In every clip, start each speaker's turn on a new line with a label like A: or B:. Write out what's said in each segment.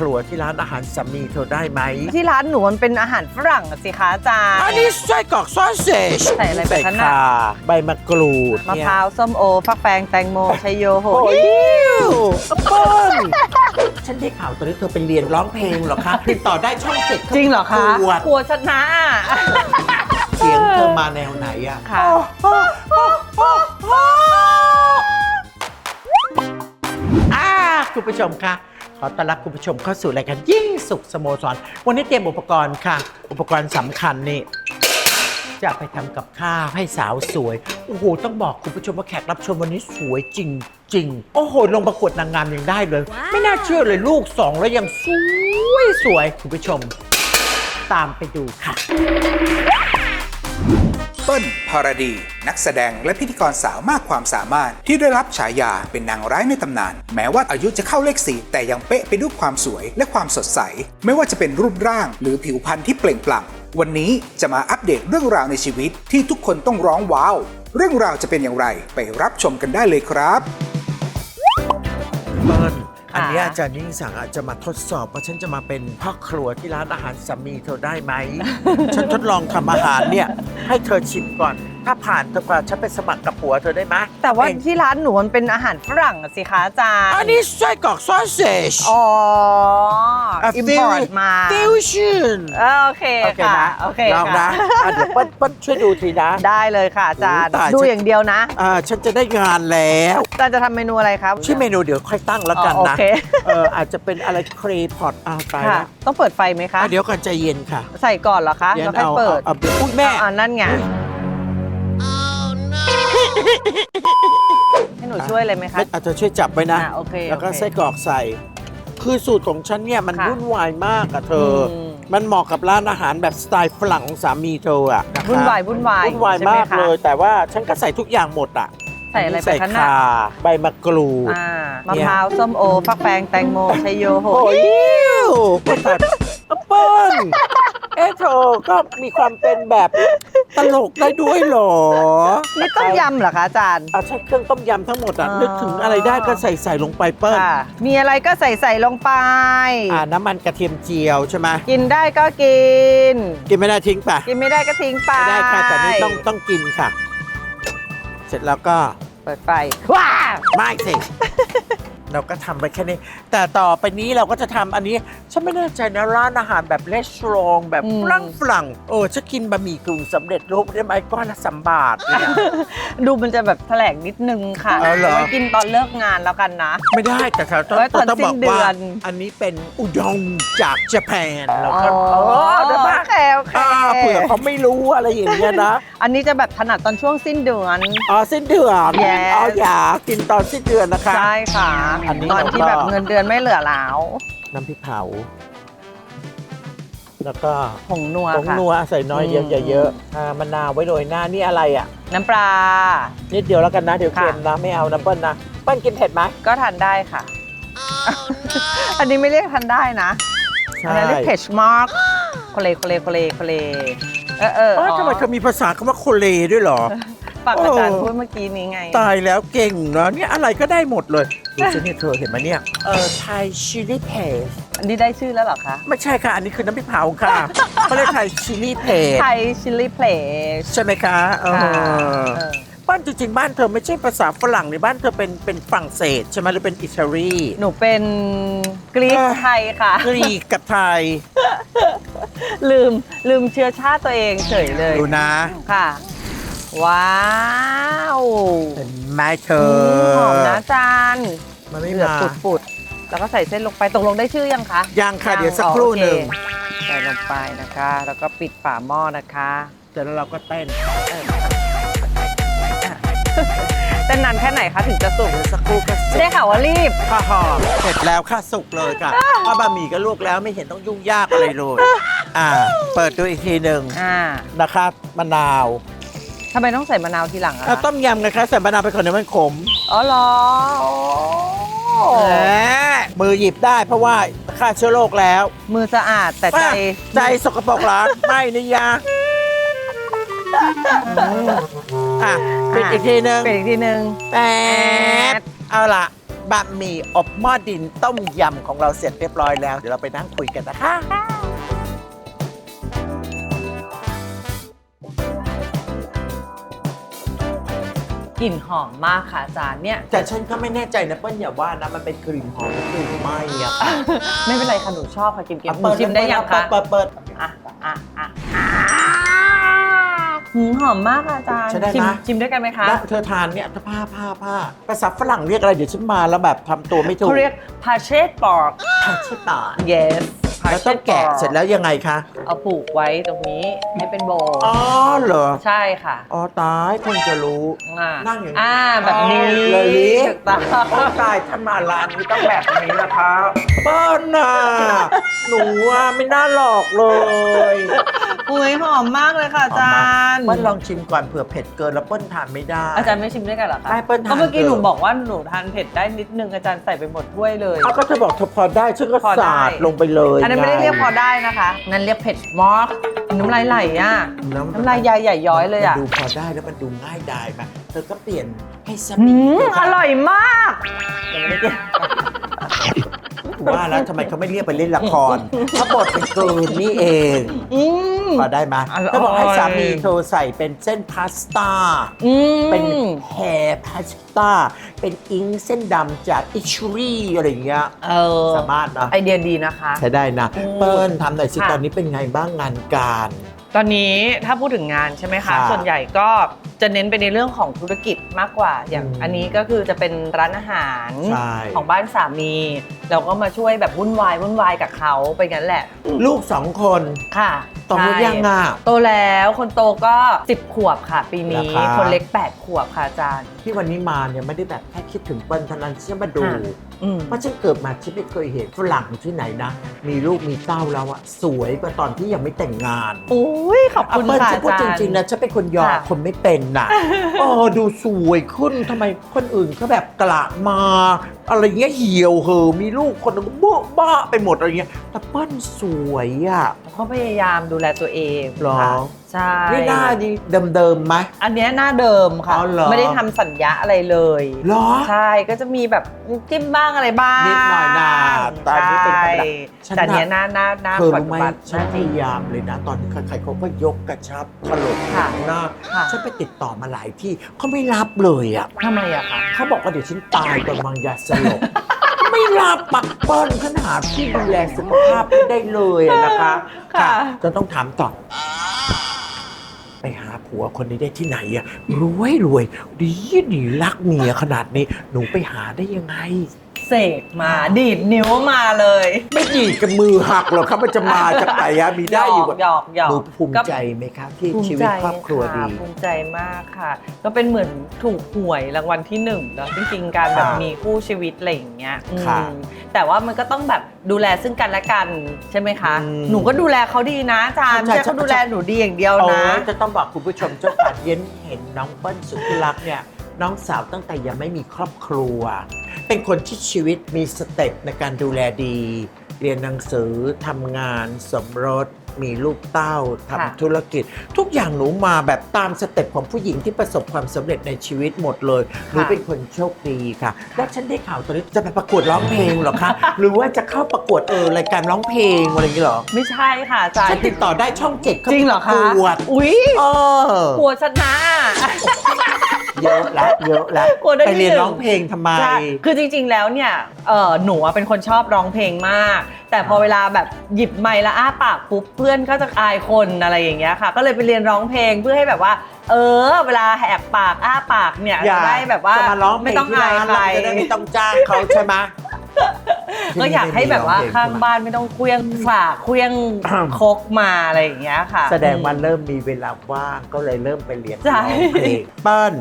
A: เป็นพ่อครัวที่ร้านอาหารสามีเธอได้ไหม
B: ที่ร้านหนูมันเป็นอาหารฝรั่งอะสิคะอาจารย์
A: อันนี้ไส้กรอกซอสเซจ
B: ใส่อะไรไป
A: ใส่
B: คะน่ะ
A: ข่าใบมะกรูด
B: มะ
A: เนี่ย
B: พร้าวส้มโอ ฟักแฟงแตงโมชัยโยโห
A: โอ้ยอัปเปิ้ลฉันได้ข่าวตอนนี้เธอไปเรียนร้องเพลงเหรอคะติดต่อได้ช่องเจ็ด
B: จริงเหรอคะ
A: ตรวจ
B: กลัวชนะอะ
A: เสียงเธอมาแนวไหนอะ
B: ค่ะ
A: อ่าคุณผู้ชมคะ ขอต้อนรับคุณผู้ชมเข้าสู่รายการยิ่งสุขสโมสร วันนี้เตรียมอุปกรณ์ค่ะ อุปกรณ์สำคัญนี่จะไปทำกับข้าวให้สาวสวย โอ้โห ต้องบอกคุณผู้ชมว่าแขกรับเชมวันนี้สวยจริง ๆ โอ้โห ลงประกวดนางงามยังได้เลย ไม่น่าเชื่อเลยลูกสองแล้วยังสวยสวยคุณผู้ชม ตามไปดูค่ะ
C: เปิ้ลภารดี นักแสดงและพิธีกรสาวมากความสามารถ ที่ได้รับฉายาเป็นนางร้ายในตำนาน แม้ว่าอายุจะเข้าเลขสี่แต่ยังเป๊ะไปด้วยความสวยและความสดใส ไม่ว่าจะเป็นรูปร่างหรือผิวพรรณที่เปล่งปลั่งวันนี้จะมาอัปเดตเรื่องราวในชีวิตที่ทุกคนต้องร้องว้าว เรื่องราวจะเป็นอย่างไรไปรับชมกันได้เลยครับ
A: เปิ้ล อัน
B: ค่ะ
A: นี้อาจารย์ยิ่งสั่งอาจจะมาทดสอบว่าฉันจะมาเป็นพ่อครัวที่ร้านอาหารสามีเธอได้ไหม ฉันทดลองทำอาหารเนี่ยให้เธอชิมก่อนถ้าผ่านเธอพาฉันไปสมัครกับผัวเธอได้ไหม
B: แต่ว่า
A: เป็น
B: ที่ร้านหนูมันเป็นอาหารฝรั่งอะสิคะอาจารย์
A: อันนี้ไส้กรอกซอสเซจ
B: อ๋อ
A: อะ
B: อิมพอร์ตมา
A: ฟิวชั่น
B: เออโอเค
A: โอเค
B: ค่ะ
A: นะ
B: โอเค
A: ลอง
B: ค่ะ
A: นะอะเดี๋ยวเปิ้ลเปิ้ลช่วยดูทีนะ
B: ได้เลยค่ะอาจารย์
A: โอ้ตาย
B: ดู
A: ฉัน
B: อย่างเดียวนะ
A: อ่าฉันจะได้งานแล้ว
B: อาจารย์จะทำเมนูอะไรครับ
A: ชื่อเมนูเดี๋ยวค่อยตั้งแล้วกัน
B: อ๋อ
A: นะ
B: โอเค
A: เอออาจจะเป็นอะไรเครพอตอ้าวตาย
B: ค่ะ
A: แล้ว
B: ต้องเปิดไฟไหมคะ
A: อะเดี๋ยวก่อนใจเย็นค่ะ
B: ใส่ก่อนเหรอคะ
A: เย็น
B: แล้วค่อย
A: เอา
B: เปิด
A: เอาเอาอุ้ยแม่
B: อ่านั่นไง ให้หนูช่วยเลยไหมคะ
A: ไม่อาจจะช่วยจับไว้นะ
B: อะโอเค
A: แล้วก็
B: โอเค
A: ไส้กรอกใส่ คือสูตรของฉันเนี่ยมัน
B: ค่ะ
A: วุ่นวายมากอะเธออ
B: ม
A: มันเหมาะกับร้านอาหารแบบสไตล์ฝรั่งของสามีเธออะะคะ
B: วุ่นวายวุ่นวาย
A: วุ่นวาย
B: ใช่ไห
A: มาก
B: คะ
A: เลย แต่ว่าฉันก็ใส่ทุกอย่างหมดอะ
B: ใส่อะไรไป
A: ใส่
B: คะน่ะ
A: ข่าใบมะกรูด
B: อ่า
A: เนี่
B: มะ
A: ย
B: พร้าวส้มโอ ฟักแฟงแตงโมชัยโยโห
A: โอ้ยก็ตัดแอปเปิ้ลเอ๊ะเธอก็มีความเป็นแบบ ตลกได้ด้วยเหรอ
B: นี่ต้มยำเหรอคะอาจารย์
A: อะใช้เครื่องต้มยำทั้งหมดอะ
B: อ๋อ
A: นึกถึงอะไรได้ก็ใส่ใส่ลงไปเปิ้ล
B: ค่ะ มีอะไรก็ใส่ใส่ลงไป
A: อ่าน้ำมันกระเทียมเจียวใช่ไหม
B: กินได้ก็กิน
A: กินไม่ได้ทิ้งไป
B: กินไม่ได้ก็ทิ้งไป
A: ไม่ได้ค่ะแต่นี่ต้องต้องกินค่ะ เสร็จแล้วก็
B: เปิดไฟว้า
A: ไม่สิ เราก็ทำไปแค่นี้ แต่ต่อไปนี้เราก็จะทำอันนี้ ฉันไม่แน่ใจนะร้านอาหารแบบเลสตรองแบบฝรั่งฝรั่งเออฉันกินบะหมี่กึ่งสำเร็จรูปได้ไหมก้อนละสามบาทเนี่ย
B: ดูมันจะแบบแถลงนิดนึงค่ะ
A: เอาเหรอ
B: ไว้กินตอนเลิกงานแล้วกันนะ
A: ไม่ได้แต่เราต้อง
B: ไว้ตอน
A: ต้องบอก
B: สิ้นเดื
A: ว่า
B: อน
A: อันนี้เป็นอุด้งจากญี่ปุ่นเราก็
B: อ๋อ
A: เออได้ปะ
B: โอเคโอเค
A: อ่าเผื่อเขาไม่รู้อะไรอย่างเงี้ยนะ
B: อันนี้จะแบบถนัดตอนช่วงสิ้นเดือน
A: อ๋อสิ้นเดือน
B: Yes
A: อ๋ออย่ากินตอนสิ้นเดือนนะคะ
B: ใช่ค่ะ
A: อันนี้
B: ตอนที่
A: เราก็
B: แบบเงินเดือนไม่เหลือแล้ว
A: น้ำพริกเผา แล้วก็
B: ผงนัว
A: ผง
B: ค่ะ
A: นัวใส่น้อยเดียว
B: อืม
A: อย่าเยอะอ่ามะนาวไว้โรยหน้านี่อะไรอะ
B: น้ำปลา
A: นิดเดียวแล้วกันนะ เดี๋ยว
B: ค่ะ
A: เค็มนะ ไม่เอานะเปิ้ลนะเปิ้ลกินเผ็ดไหม
B: ก็ทานได้ค่ะ อันนี้ไม่เรียกทานได้นะ
A: ใช่
B: อันนั้นเรียกเพจมาร์กโคเลโคเลโคเลโคเลเออเออ
A: เอ้ยทำไมเธอมีภาษาคำว่าโคเลด้วยเหรอ
B: ฟังอาจารย์
A: โอ้
B: พูดเมื่อกี้นี้ไง
A: ตายแล้วเก่งเนาะเนี่ยอะไรก็ได้หมดเลยดูสิเนี่ยเธอเห็นไหมเนี่ยเออไทยชิลลี่เพส
B: อันนี้ได้ชื่อแล้วเหรอคะ
A: ไม่ใช่ค่ะ อันนี้คือน้ำพริกเผาค่ะเขาเรียกไทยชิลลี่เพส
B: ไทยชิลลี่เพลส
A: ใช่ไหมคะเออบ้านจริงๆ บ้านเธอไม่ใช่ภาษาฝรั่งในบ้านเธอเป็นเป็นฝรั่งเศสใช่ไหมหรือเป็นอิตาลี
B: หนูเป็นกรีก
A: เออ
B: ไทยค่ะ
A: กรีกกับไทย
B: ลืมลืมเชื้อชาติตัวเองเฉยเลย
A: ดูนะ
B: ค่ะ ว้าว
A: เห็นไหมเธ
B: อื
A: อ
B: มหอมนะอาจารย์
A: มันไม่
B: เดือด
A: มา
B: ปุดๆแล้วก็ใส่เส้นลงไปตกลงได้ชื่อยังคะ
A: ยังค่ะ
B: ยัง
A: เดี๋ยวสักครู่
B: อ๋อโอเค
A: หนึ่ง
B: ใส่ลงไปนะคะ แล้วก็ปิดฝาหม้อนะคะ
A: เสร็จแล้วเราก็เต้น
B: เต้นนานแค่ไหนคะถึงจะสุก
A: เดี๋ยวสักครู่ก็เสร็
B: ได้
A: จ
B: ข่าวว่ารีบ
A: ข้าวหอมเสร็จแล้วค่ะสุกเลยค่ะข้าวบะหมี่ก็ลวกแล้วไม่เห็นต้องยุ่งยากอะไรเลย อ่า เปิดดูอีกทีหนึ่ง
B: อ่า
A: นะคะมะนาว
B: ทำไมต้องใส่มะนาวทีหลังอะ
A: เอา
B: คะ
A: ต้มยำนะคะใส่มะนาวไปก่อนเดี๋ยวมันขม
B: อ๋อเหรอโอ้
A: แหมมือหยิบได้เพราะว่าฆ่าเชื้อโรคแล้ว
B: มือสะอาดแต่ใจ
A: ใจสกปรกเหรอ ไม่นิยาอะปิดอีกทีหนึง
B: เป็นอีกทีหนึ่ง
A: แป๊ดเอาล่ะบะหมี่อบหม้อดินต้มยำของเราเสร็จเรียบร้อยแล้ว เดี๋ยวเราไปนั่งคุยกันนะคะ
B: กลิ่นหอมมากค่ะอาจารย์เนี่ย
A: แต่ฉันก็ไม่แน่ใจนะเปิ้ลอย่าว่านะมันเป็นกลิ่นหอมหรือกลิ่นไหม้อะค่ะ
B: ไม่เป็นไรค่ะหนูชอบค่ะกินเกม
A: อะ
B: หนูชิมได้ยังคะ
A: เปิดเปิด
B: อะอะอะหืมหอมมากค่ะอาจารย์
A: ใช่ได้ไหม
B: ชิมชิมด้วยกันไหมคะ
A: แล้วเธอทานเนี่ยผ้าผ้าผ้าภาษาฝรั่งเรียกอะไรเดี๋ยวฉันมาแล้วแบบทำตัวไม่ถูก
B: เขาเรียกพาเชตปอร์ก
A: ผัดชิตา
B: yes
A: แล้วต้องแกะเสร็จแล้วยังไงคะ
B: เอาปลูกไว้ตรงนี้ให้เป็นโบ
A: อ๋อเหรอ
B: ใช่ค่ะ
A: อ๋อตายคงจะรู้
B: อ่า
A: นั่งอย่างนี้
B: อ่าแบบนี้
A: อ๋อเลยลิ
B: ถูกต้อง
A: โอ้ตายถ้ามาร้านนี้ต้องแบบนี้นะคะเปิ้ลน่ะหนูว่าไม่น่าหลอกเลย
B: อุ้ยหอมมากเลยค่ะอาจารย์
A: เปิ้ลลองชิมก่อนเผื่อเผ็ดเกินแล้วเปิ้ลทานไม่ได้
B: อาจารย์ไม่ชิมด้วยกันเหรอคะ
A: ได้เปิ้ลทาน
B: ก็เมื่อกี้
A: เถอะ
B: หนูบอกว่าหนูทานเผ็ดได้นิดนึงอาจารย์ใส่ไปหมดถ้วยเลย
A: เอาก็เธอบอกเธอพอได้ฉันก็
B: พอได้
A: สาดลงไปเลย
B: อันนั้นไม่ได้
A: ง
B: เรียกพอได้นะคะ นั่นเรียกเผ็ดมากน้ำลายไหลอะ
A: น้ำ
B: น้ำลายยายใหญ่ย้อยเลยอะ
A: มันดูพอได้แล้วมันดูง่ายดายมาเธอก็เปลี่ยนให้ส
B: อื
A: มี
B: มอร่อยมาก
A: ยังไม่ได้ว่าแล้วทำไมเขาไม่เรียกไปเล่นละครเขาบทเป็นเกินนี่เอง
B: อืม
A: พอได้ไหม
B: อร่อย
A: เขาบอกให้สามีเธอใส่เป็นเส้นพาสต้า
B: อืม
A: เป็นแฮร์พาสต้า เป็นอิงเส้นดำจากอิชรีอะไรอย่างเงี้ย
B: เออ
A: สามารถนะ
B: ไอเดียดีนะคะ
A: ใช้ได้นะ
B: อืม
A: เปิ้ลทำหน่อยสิ
B: ค่ะ
A: ตอนนี้เป็นไงบ้างงานการ
B: ตอนนี้ถ้าพูดถึงงานใช่ไหมคะ
A: ค่ะ
B: ส่วนใหญ่ก็ จะเน้นไปในเรื่องของธุรกิจมากกว่า อย่าง
A: อืม
B: อันนี้ก็คือจะเป็นร้านอาหาร
A: ใช่
B: ของบ้านสามี เราก็มาช่วยแบบวุ่นวายวุ่นวายกับเขาไปงั้นแหละ
A: ลูกสองคน
B: ค่ะ
A: โตหรือ
B: ใช่
A: ยังอะ
B: โตแล้วคนโตก็ 10 ขวบค่ะ ปีนี้
A: ราคา
B: คนเล็ก 8 ขวบค่ะอาจารย์
A: ที่วันนี้มาเนี่ยไม่ได้แบบแค่คิดถึงเปิ้ลเท่านั้นฉันมาดู
B: ค่ะ อืม
A: เพราะฉันเกิดมาฉันไม่เคยเห็นฝรั่งที่ไหนนะ มีลูกมีเต้าแล้วอะสวยกว่าตอนที่ยังไม่แต่งงาน
B: โอ้ยขอบ
A: อะ
B: คุณ
A: เปิ้ล
B: ค่ะ
A: ฉันพูด
B: อา
A: จ
B: จารย์
A: ริงๆนะฉันเป็นคนยอม
B: ค่ะ
A: คนไม่เป็นน่ะโอ้ดูสวยขึ้นทำไมคนอื่นเขาแบบกระมา อะไรเงี้ยเหี่ยวเหอะมีลูกคนหนึงเบ้อบ้าไปหมดอะไรเงี้ยแต่เปิ้ลสวยอะ
B: เขาพยายามดูแลตัวเอง
A: หรอ
B: ค่ะ ใช่
A: นี่หน้านี่เดิมๆไหม
B: อันเนี้ยหน้าเดิมค่ะ
A: อ๋อเหรอ
B: ไม่ได้ทำสัญญาอะไรเลย
A: เหรอ
B: ใช่ก็จะมีแบบจิ้มบ้างอะไรบ้าง
A: นิดหน่อยนะตอนนี้เป็นธรรมดา
B: ใช่
A: ฉัน
B: แต่เนี้ยหน้าหน้าหน้า
A: เธอ
B: ปัจ
A: รู้
B: จุ
A: ไหม
B: บัน
A: ฉันพยายามเลยนะ ตอนนี้ใครๆเขาก็ยกกระชับถลก
B: ค่ะ
A: หน้า
B: ค่ะ
A: ฉันไปติดต่อมาหลายที่เขาไม่รับเลยอะ
B: ทำไมอะคะ
A: เขาบอกว่าเดี๋ยวฉันตายก่อนวางยาสลบ ไม่รับปะเปิ้ลขนาดที่ดูแลสุขภาพไม่ได้เลยอะนะคะ
B: ค่ะ
A: จะต้องถามต่อไปหา ผัวคนนี้ได้ที่ไหนอะรวยรวยดีดีรักเมียขนาดนี้ หนูไปหาได้ยังไง
B: เสกมาดีดนิ้วมาเลย
A: ไม่ดีดกับมือหักหรอกครับมันจะมาจากไหนอะมีได้อยู่
B: หยอกหยอก
A: หนู
B: หยอก
A: ภูมิ
B: ก็
A: ใจไหมคะที่
B: ภูมิ
A: ชีวิต
B: ใจ
A: ครอบครัวดีะ
B: ภูมิใจมากค่ะ ก็เป็นเหมือนถูกหวยรางวัลที่หนึ่งเนาะจริงๆการแบบ
A: ค่ะ
B: มีคู่ชีวิตอะไรอย่างเงี้ยอืม
A: ค่ะ
B: แต่ว่ามันก็ต้องแบบดูแลซึ่งกันและกันใช่ไหมคะ
A: อืม
B: หนูก็ดูแลเขาดีนะอาจารย์
A: ใช่
B: ไม่ใช่
A: ใช่
B: เขาดูแลหนูดีอย่างเดียว
A: โอ้
B: นะ
A: จะต้องบอกคุณผู้ชมเจ้าขาเย็นเห็นน้องเปิ้ลสุดที่รักเนี่ยน้องสาวตั้งแต่ยังไม่มีครอบครัว เป็นคนที่ชีวิตมีสเต็ปในการดูแลดี เรียนหนังสือทำงานสมรส มีลูกเต้า
B: ค่ะ
A: ทำธุรกิจ ทุกอย่างหนูมาแบบตามสเต็ปของผู้หญิงที่ประสบความสำเร็จในชีวิตหมดเลยหนูเป็นคนโชคดีค่ะ และฉันได้ข่าวตอนนี้จะไปประกวดร้องเพลงเหรอคะหรือว่าจะเข้าประกวดเออรายการร้องเพลงอะไรอย่างเงี้ยเหรอ
B: ไม่ใช่ค่ะอาจาร
A: ฉัน
B: ย์
A: ติดต่อได้ช่องเจ็ด
B: จริงเหรอคะ
A: ประกวด
B: อุ้ย
A: เออ
B: กลัวชนะ
A: เยอะแล้วเยอะแล้ว
B: กลัวได้
A: ไปเรียน
B: ที่หนึ่ง
A: ร้องเพลงทำไม
B: ใช่คือจริงๆ แล้วเนี่ยเออหนูอะเป็นคนชอบร้องเพลงมาก แต่พอเวลาแบบหยิบไมค์แล้วอ้าปากปุ๊บเพื่อนก็จะอายคนอะไรอย่างเงี้ยค่ะ ก็เลยไปเรียนร้องเพลงเพื่อให้แบบว่า เออ เวลาแหกปากอ้าปากเนี่ย
A: อย่า
B: จะได้แบบว่า
A: จะมาร้องเพล
B: ไม่
A: ง
B: ต้อง
A: ที่
B: อาย
A: ร้าน
B: ใคร
A: เราจะได้ไม่ต้องจ้างเขาใช่ไหม
B: ก็อยากให้แบบว่าข้างบ้านไม่ต้องเคลี้ยงฝากเคลี้ยง
A: อืม
B: คกมาอะไรอย่างเงี้ยค่ะ
A: แสดงว่าเริ่มมีเวลาว่างก็เลยเริ่มไปเรียน
B: ใช่
A: ร้องเพลงเปิ้ล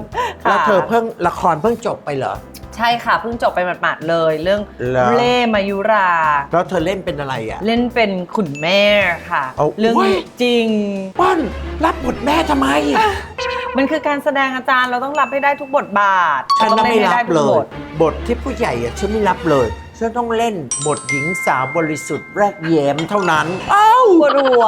B: ค่ะ
A: แล้วเธอเพิ่งละครเพิ่งจบไปเหรอ
B: ใช่ค่ะเพิ่งจบไปหมาดๆเลยเรื่อง
A: เหรอ
B: เล่มายุรา
A: แล้วเธอเล่นเป็นอะไรอะ
B: เล่นเป็นขุนแม่ค่ะ
A: เอา
B: เรื่อง
A: โอ้ย
B: จริง
A: เปิ้ลรับบทแม่ทำไม
B: มันคือการแสดงอาจารย์เราต้องรับให้ได้ทุกบทบาท
A: ฉัน
B: เรา
A: น่ะ
B: ต้อง
A: ไม่
B: เล่นให้
A: รั
B: ได้
A: บ
B: ทุก
A: เล
B: บ
A: ย
B: ท
A: บทที่ผู้ใหญ่อะฉันไม่รับเลย ฉันต้องเล่นบทหญิงสาวบริสุทธิ์แรกแย้มเท่านั้น เอ้า
B: ปวดหัว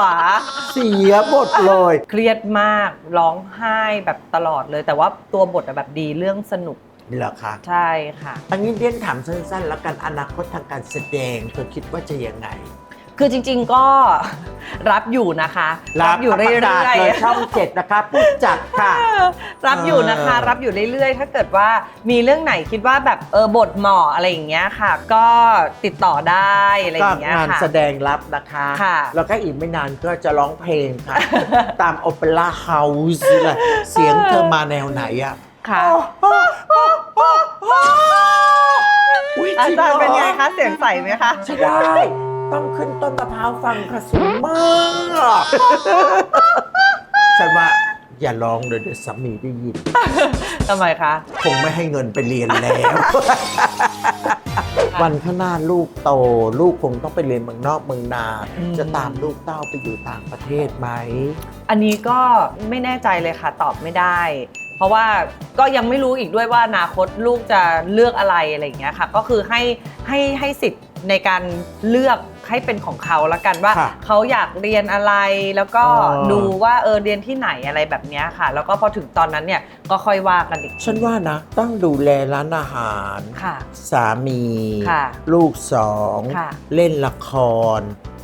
A: เสียบทเลย
B: เครียดมากร้องไห้แบบตลอดเลย แต่ว่าตัวบทอะแบบดีเรื่องสนุก
A: เหรอคะ
B: ใช่ค่ะ
A: อันนี้เรียนถามสั้นๆ แล้วกันอนาคตทางการแสดงเธอคิดว่าจะยังไง
B: คือจริงๆก็ รับอยู่นะคะอยู่เรื่
A: ประกาศ
B: อย
A: เลย
B: ๆ
A: ช่องเจ็ดนะคะผู้จัดค่ะ
B: รับอยู่นะคะ
A: เออ
B: รับอยู่เรื่อย ๆ ถ้าเกิดว่ามีเรื่องไหนคิดว่าแบบเออบทเหมาะอะไรอย่างเงี้ยค่ะ ก็ติดต่อได้อะไรอ
A: ก็
B: ย่างเงี้ย
A: งาน
B: ค่ะ
A: แสดงรับนะคะ
B: ค่ะ
A: แล้วก็อีกไม่นานก็จะร้องเพลงค่ะ ตามโอเปร่าเฮาส์เลยเสียงเธอมาแนวไหนอะ
B: ค่ะ
A: อุ๊ ย
B: อา
A: จง
B: จารย์
A: ห
B: เป็นไงคะ เสียงใสไหมคะ
A: ใช่ได้ ต้องขึ้นต้นมะพร้าวฟังค่ะสูงมากฉันว่าอย่าร้องเลยเดี๋ยวสามีได้ยิน
B: ทำไมคะ
A: คงไม่ให้เงินไปเรียนแล้ว วันข้างหน้าลูกโต ลูกคงต้องไปเรียนเมืองนอกเมืองนา
B: อืม
A: จะตามลูกเต้าไปอยู่ต่างประเทศไหม
B: อันนี้ก็ไม่แน่ใจเลยค่ะ ตอบไม่ได้เพ ราะว่าก็ยังไม่รู้อีกด้วยว่าอนาคตลูกจะเลือกอะไรอะไรอย่างเงี้ยค่ะ ก็คือให้ให้ให้สิทธิ์ในการเลือกให้เป็นของเขาละกันว่า
A: ค่ะ
B: เขาอยากเรียนอะไรแล้วก็
A: อ๋อ
B: ดูว่าเออเรียนที่ไหนอะไรแบบเนี้ยค่ะ แล้วก็พอถึงตอนนั้นเนี่ย ก็ค่อยว่ากันอีก
A: ฉันว่านะ ต้องดูแลร้านอาหาร
B: ค่ะ
A: สามี
B: ค่ะ
A: ลูกสอง
B: ค่ะ
A: เล่นละคร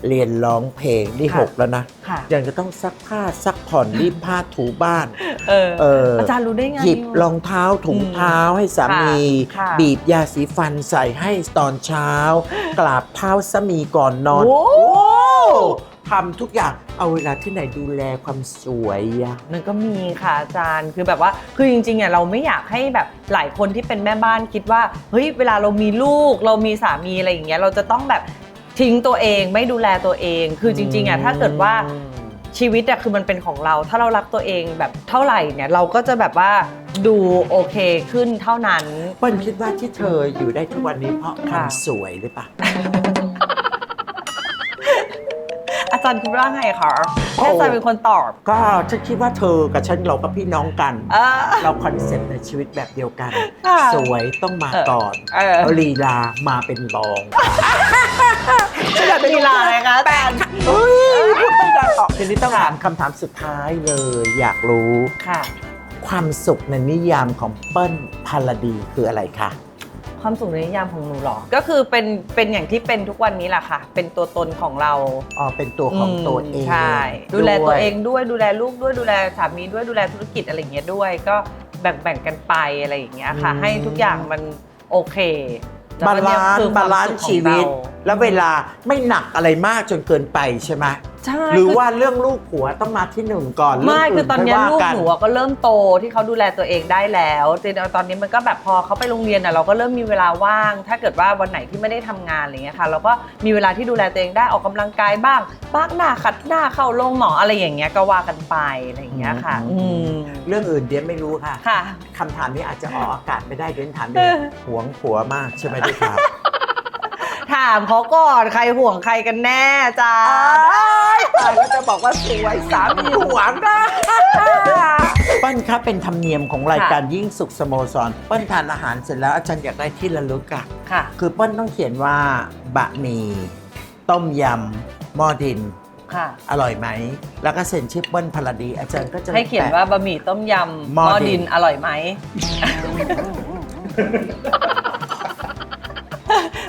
A: เรียนร้องเพลงนี่
B: ค่ะ
A: หกแล้วนะ
B: ค่ะ
A: ยังจะต้องซักผ้าซักผ่อนรีดผ้าถูบ้าน
B: เออ
A: เอออ
B: อาจารย์รู้ได้ไง
A: หยิบรองเท้าถุงเท้าให้สามี
B: ค่ะ
A: บีบยาสีฟันใส่ให้ตอนเช้า กราบเท้าสามีก่อนนอน
B: โอ้
A: โอ้ทำทุกอย่าง เอาเวลาที่ไหนดูแลความสวยอะ
B: มันก็มีค่ะอาจารย์คือแบบว่าคือจริงๆอะเราไม่อยากให้แบบหลายคนที่เป็นแม่บ้านคิดว่าเฮ้ยเวลาเรามีลูกเรามีสามีอะไรอย่างเงี้ยเราจะต้องแบบทิ้งตัวเองไม่ดูแลตัวเอง คือจริงๆอะถ้าเกิดว่าชีวิตอะคือมันเป็นของเรา ถ้าเรารักตัวเองแบบเท่าไหร่เนี่ยเราก็จะแบบว่าดูโอเคขึ้นเท่านั้น
A: เปิ้ลคิดว่าที่เธออยู่ได้ทุกวันนี้เพราะความ
B: ค่ะ
A: สวยหรือเปล่า
B: อาจารย์คิดว่าไงคะ
A: โอ้
B: ให้อาจารย์เป็นคนตอบ
A: ก็ฉันคิดว่าเธอกับฉันเราก็พี่น้องกัน
B: เออ
A: เราคอนเซ็ปต์ในชีวิตแบบเดียวกัน
B: ค่ะ
A: สวยต้องมาก่อน
B: เออ
A: เอาลีลามาเป็นรอง
B: มีลาอะไรคะอาจารย์
A: เฮ้ยพูดไม่ได้ออกทีนี้ต้องถามคำถามสุดท้ายเลย อยากรู้
B: ค่ะ
A: ความสุขในนิยามของเปิ้ลพาลดีคืออะไรคะ
B: ความสุขในนิยามของหนูเหรอ ก็คือเป็นเป็นอย่างที่เป็นทุกวันนี้แหละค่ะ เป็นตัวตนของเรา
A: อ๋อเป็นตัวของตัวเอง
B: ใช่ดูแล
A: ย
B: ตัวเองด้วยดูแลลูกด้วยดูแลสามีด้วยดูแลธุรกิจอะไรอย่างเงี้ยด้วย ก็แบ่งแบ่งกันไปอะไรอย่างเงี้ยค่ะ ให้ทุกอย่างมันโอเคแล้ว
A: บา
B: ก็เนี่
A: ลายน
B: คือ
A: ซ์บาลานซ์
B: ควมสุขของ
A: ชีวิต
B: เรา
A: แล้วเวลาไม่หนักอะไรมากจนเกินไปใช่ไหม
B: ใช่
A: หรือ
B: คื
A: ว่าเรื่องลูกผัวต้องมาที่หนึ่งก่อนเรื่
B: ไม่
A: ง
B: คือตอนเนี้ย
A: ค่ย
B: ลูก
A: ว่า
B: หนูอะก็เริ่มโตที่เขาดูแลตัวเองได้แล้วแต่ตอนนี้มันก็แบบพอเขาไปโรงเรียนอะเราก็เริ่มมีเวลาว่าง ถ้าเกิดว่าวันไหนที่ไม่ได้ทำงานอะไรเงี้ยค่ะเราก็มีเวลาที่ดูแลตัวเองได้ออกกำลังกายบ้างปากหน้าขัดหน้าเข้าโรงหมออะไรอย่างเงี้ยก็ว่ากันไปอะไรอย่างเงี้ยค่ะอืม
A: เรื่องอื่นเดี๋ยวไม่รู้ค่ะ
B: ค่ะ
A: คำถามนี้อาจจะออกอากาศไม่ได้เดี๋ยวถามเอ
B: เองอ
A: หวงผัวมากใช่ไหมที่ถาม
B: ถามเขาก่อนใครห่วงใครกันแน่จ้า
A: ตายแล้วจะบอกว่าสวยสามีหวงนะเปิ้ลครับเป็นธรรมเนียมของรายการยิ่งสุขสโมสรเปิ้ลทานอาหารเสร็จแล้วอาจารย์อยากได้ที่ระลึกอะ
B: ค่ะ
A: คือเปิ้ลต้องเขียนว่าบะหมี่ต้มยำหม้อดิน
B: ค่ะ
A: อร่อยไหม แล้วก็เซ็นชื่อเปิ้ลพลดี อาจารย์ก็จะ
B: ให้เขียนว่าบะหมี่ต้มยำ
A: หม้อดิน
B: ดินอร่อยไหม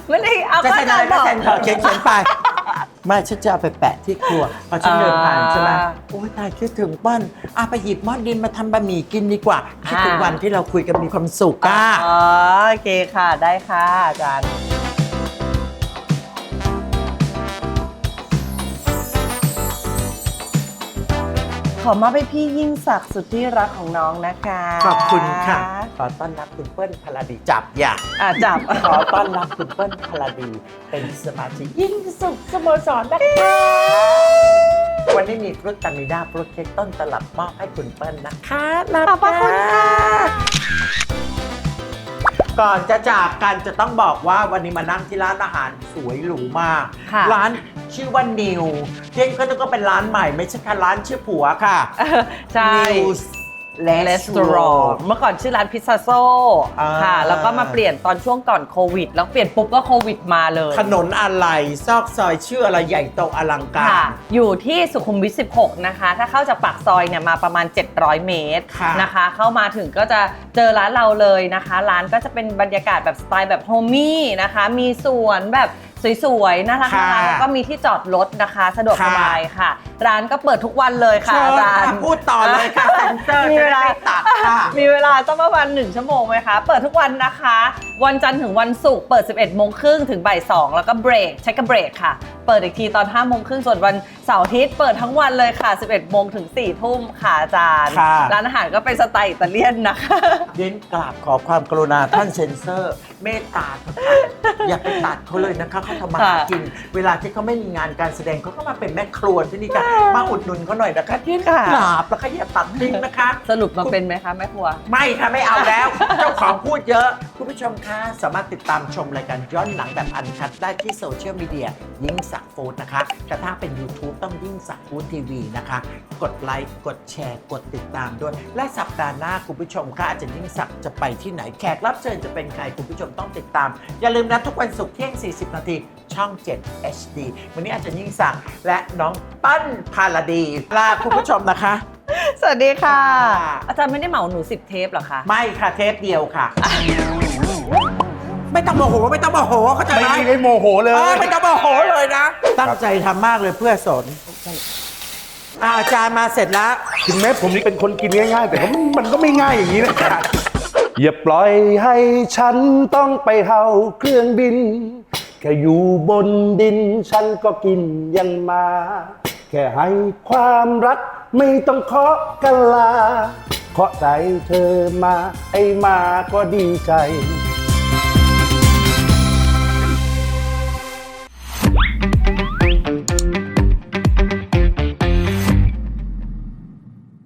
B: ไม่ได้เอา
A: จะ
B: ก็
A: เซ็น
B: อา
A: อะ
B: จารย์บอก
A: ไรก็เซ็นเถอะเขียนเขียนไป ไม่ฉันจะเอาไปแปะที่ครัวพอฉันเดินผ่านใช่ไหม
B: อ่า
A: โอ้ยตายคิดถึงเปิ้ลอะไปหยิบหม้อดินมาทำบะหมี่กินดีกว่าคิดถึง
B: อ่า
A: วันที่เราคุยกันมีความสุขอะ
B: อ๋อโอเคค่ะได้ค่ะอาจารย์ อมาไปพี่ยิ่งศักดิ์สุดที่รักของน้องนะคะ
A: ขอบคุณค่ะ ขอต้อนรับคุณเปิ้ลพลดีจับอย่า
B: อะจับ
A: ขอต้อนรับคุณเปิ้ลพลดี เป็นสมาชิกยิ่งสุขสโมสรนะคะวันนี้มีฟรุตตามิด้าฟรุตเค้กต้นตลับมอบให้คุณเปิ้ลนะคะรับ
B: ขอบพระคุณค่ะ
A: ก่อนจะจากกันจะต้องบอกว่าวันนี้มานั่งที่ร้านอาหารสวยหรูมาก
B: ค่ะ
A: ร้าน ชื่อว่านิวเที่ยงก็ต้องก็เป็นร้านใหม่ ไม่ใช่ค่ะร้านชื่อผัวค่ะ
B: ใช่
A: นิว
B: เลสตอรองเมื่อก่อนชื่อร้านพิซซ่าโซ
A: อ่า
B: ค่ะ แล้วก็มาเปลี่ยนตอนช่วงก่อนโควิด แล้วเปลี่ยนปุ๊บก็โควิดมาเลย
A: ถนนอะไร ซอกซอยชื่ออะไรใหญ่โตอลังกา
B: ค่ะ
A: ร
B: อยู่ที่สุขุมวิท 16 นะคะ ถ้าเข้าจากปากซอยเนี่ยมาประมาณ 700 เมตร
A: ค่ะ
B: นะคะ เข้ามาถึงก็จะเจอร้านเราเลยนะคะ ร้านก็จะเป็นบรรยากาศแบบสไตล์แบบโฮมี่นะคะ มีสวนแบบ สวยๆน่ารัก
A: ค่ะ
B: ๆแล้วก็มีที่จอดรถนะคะ สะดวก
A: ค่ะ
B: สบายค่ะ ร้านก็เปิดทุกวันเลยค่ะ
A: เชิญ
B: อาจาร
A: ค่ะ
B: ย์
A: พูดต่อเลยค่ะเซนเซอร์
B: มี
A: จะ
B: เว
A: ได้
B: ลา
A: ไม่ตัดค่ะ
B: มีเวลาต้องประมาณ1ชั่วโมงไหมคะ เปิดทุกวันนะคะ วันจันทร์ถึงวันศุกร์เปิด 11โมงครึ่งถึงบ่าย2แล้วก็เบรกใช้กับเบรกค่ะ เปิดอีกทีตอน5โมงครึ่งส่วนวันเสาร์อาทิตย์เปิดทั้งวันเลยค่ะ 11โมงถึง4ทุ่มค่ะอาจารย์
A: ค่ะ
B: ร้านอาหารก็เป็นสไตล์อิตาเลียนนะคะ
A: เน้นกราบขอความกรุณาท่านเซนเซอร์ เมตตาเถอะค่ะอย่าไปตัดเขาเลยนะคะเขาทำมาหา
B: ค่ะ
A: กิน เวลาที่เขาไม่มีงานการแสดงเขาก็มาเป็นแม่ครัวที่นี่ค่ะมาอุดหนุนเขาหน่อยนะคะที่
B: ค่ะ
A: กราบแล้วก็อย่าตัดทิ้งนะคะ
B: สรุปมาเป็นไหมคะแม่ครัว
A: ไม่ค่ะไม่เอาแล้ว เจ้าของพูดเยอะ คุณผู้ชมคะสามารถติดตามชมรายการย้อนหลังแบบอันคัดได้ที่โซเชียลมีเดียยิ่งสักฟู้ดนะคะ แต่ถ้าเป็น YouTube ต้องยิ่งสักฟู้ดทีวีนะคะ กดไลค์กดแชร์ กดติดตามด้วย และสัปดาห์หน้าคุณผู้ชมคะอาจารย์ยิ่งสักจะไปที่ไหนแขกรับเชิญจะเป็นใครคุณผู้ชมต้องติดตาม อย่าลืมนะทุกวันศุกร์เที่ยง 40 นาทีช่อง 7 HD วันนี้อาจารย์ยิ่งสักและน้องปั้นพาลาดีลาคุณผู้ชมนะคะ
B: สวัสดีค่ะ
A: ค่ะ
B: อาจารย์ไม่ได้เหมาหนู10เทปเหรอคะ
A: ไม่ค่ะเทปเดียวค่ะ ไม่ต้องโมโหไม่ต้องโมโหเขาใจ
D: ไม่
A: ไหม
D: ได้โมโหเล
A: เออยไม่ต้องโมโหเลยนะ ตั้งใจทำมากเลยเพื่อสนอาอาจารย์มาเสร็จแล้ว
D: ถึงแม้ผมเป็นคนกินง่ายๆ แต่ก็มันก็ไม่ง่ายอย่างนี้นะครับอย่าปล่อยให้ฉันต้องไปเฮาเครื่องบิน แค่อยู่บนดิน ฉันก็กินยังมา แค่ให้ความรักไม่ต้องเคาะกันลาเคาะใจเธอมา ไอ้มาก็ดีใจ